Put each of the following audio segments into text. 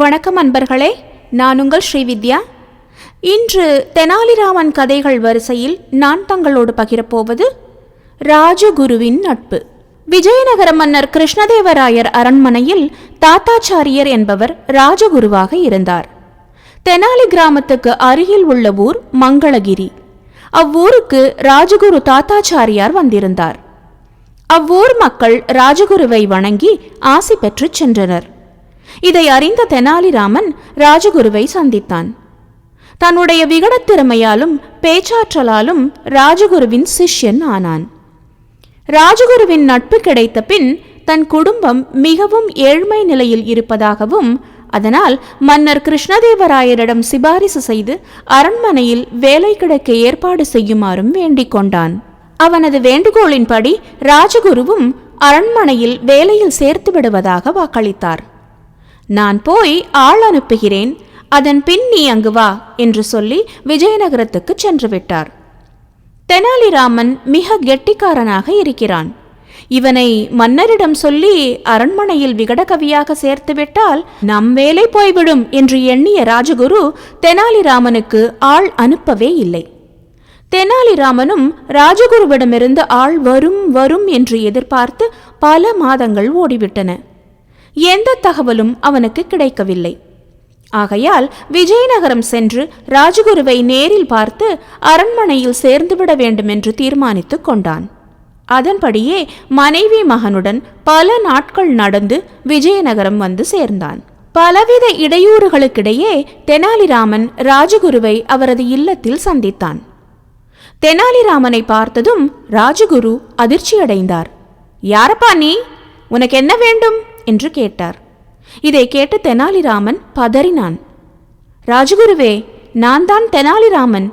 வணக்கம் அன்பர்களே நான் உங்கள் ஸ்ரீவித்யா இன்று தெனாலிராமன் கதைகள் வரிசையில் நான் தங்களோடு பகிரப்போவது ராஜகுருவின் நட்பு. விஜயநகர மன்னர் கிருஷ்ணதேவராயர் அரண்மனையில் தாத்தாச்சாரியர் என்பவர் ராஜகுருவாக இருந்தார். தெனாலி கிராமத்துக்கு அருகில் உள்ள ஊர் மங்களகிரி. அவ்வூருக்கு ராஜகுரு தாத்தாச்சாரியார் வந்திருந்தார். அவ்வூர் மக்கள் ராஜகுருவை வணங்கி ஆசி பெற்றுச் சென்றனர். இதை அறிந்த தெனாலிராமன் ராஜகுருவை சந்தித்தான். தன்னுடைய விகடத் திறமையாலும் பேச்சாற்றலாலும் ராஜகுருவின் சிஷ்யன் ஆனான். ராஜகுருவின் நட்பு கிடைத்த பின் தன் குடும்பம் மிகவும் ஏழ்மை நிலையில் இருப்பதாகவும் அதனால் மன்னர் கிருஷ்ணதேவராயரிடம் சிபாரிசு செய்து அரண்மனையில் வேலை கிடைக்க ஏற்பாடு செய்யுமாறும் வேண்டிக் கொண்டான். அவனது வேண்டுகோளின்படி ராஜகுருவும் அரண்மனையில் வேலையில் சேர்த்து விடுவதாக வாக்களித்தார். நான் போய் ஆள் அனுப்புகிறேன். அதன் பின் நீ அங்கு வா என்று சொல்லி விஜயநகரத்துக்கு சென்று விட்டார் தெனாலிராமன் மிக கெட்டிக்காரனாக இருக்கிறான். இவனை மன்னரிடம் சொல்லி அரண்மனையில் விகடகவியாக சேர்த்துவிட்டால் நம் வேலை போய்விடும் என்று எண்ணிய ராஜகுரு தெனாலிராமனுக்கு ஆள் அனுப்பவே இல்லை. தெனாலிராமனும் ராஜகுருவிடமிருந்து ஆள் வரும் வரும் என்று எதிர்பார்த்து பல மாதங்கள் ஓடிவிட்டன. எந்த தகவலும் அவனுக்கு கிடைக்கவில்லை. ஆகையால் விஜயநகரம் சென்று ராஜகுருவை நேரில் பார்த்து அரண்மனையில் சேர்ந்துவிட வேண்டுமென்று தீர்மானித்துக் கொண்டான். அதன்படியே மனைவி மகனுடன் பல நாட்கள் நடந்து விஜயநகரம் வந்து சேர்ந்தான். பலவித இடையூறுகளுக்கிடையே தெனாலிராமன் ராஜகுருவை அவரது இல்லத்தில் சந்தித்தான். தெனாலிராமனை பார்த்ததும் ராஜகுரு அதிர்ச்சியடைந்தார். யாரப்பா நீ? உனக்கு என்ன வேண்டும்? என்று கேட்டார். இதை கேட்டு தெனாலிராமன் பதறினான். ராஜகுருவே நான் தான் தெனாலிராமன்.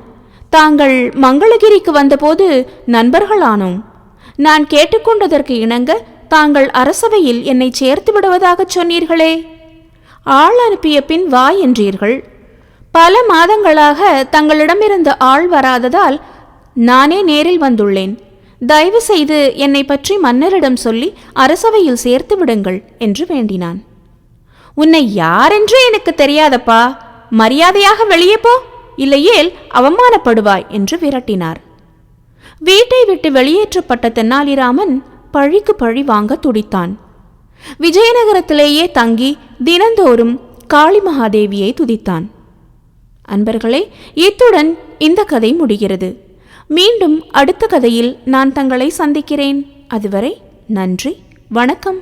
தாங்கள் மங்களகிரிக்கு வந்தபோது நண்பர்களானோம். நான் கேட்டுக்கொண்டதற்கு இணங்க தாங்கள் அரசவையில் என்னை சேர்த்து விடுவதாகச் சொன்னீர்களே. ஆள் அனுப்பிய பின் வா என்றீர்கள். பல மாதங்களாக தங்களிடமிருந்து ஆள் வராததால் நானே நேரில் வந்துள்ளேன். தயவு செய்து என்னை பற்றி மன்னரிடம் சொல்லி அரசவையில் சேர்த்து விடுங்கள் என்று வேண்டினான். உன்னை யாரென்று எனக்கு தெரியாதப்பா? மரியாதையாக வெளியே போ இல்லையேல் அவமானப்படுவாய் என்று விரட்டினார். வீட்டை விட்டு வெளியேற்றப்பட்ட தென்னாலிராமன் பழிக்கு பழி வாங்க துடித்தான். விஜயநகரத்திலேயே தங்கி தினந்தோறும் காளி மகாதேவியை துதித்தான். அன்பர்களே இத்துடன் இந்த கதை முடிகிறது. மீண்டும் அடுத்த கதையில் நான் தங்களை சந்திக்கிறேன். அதுவரை நன்றி வணக்கம்.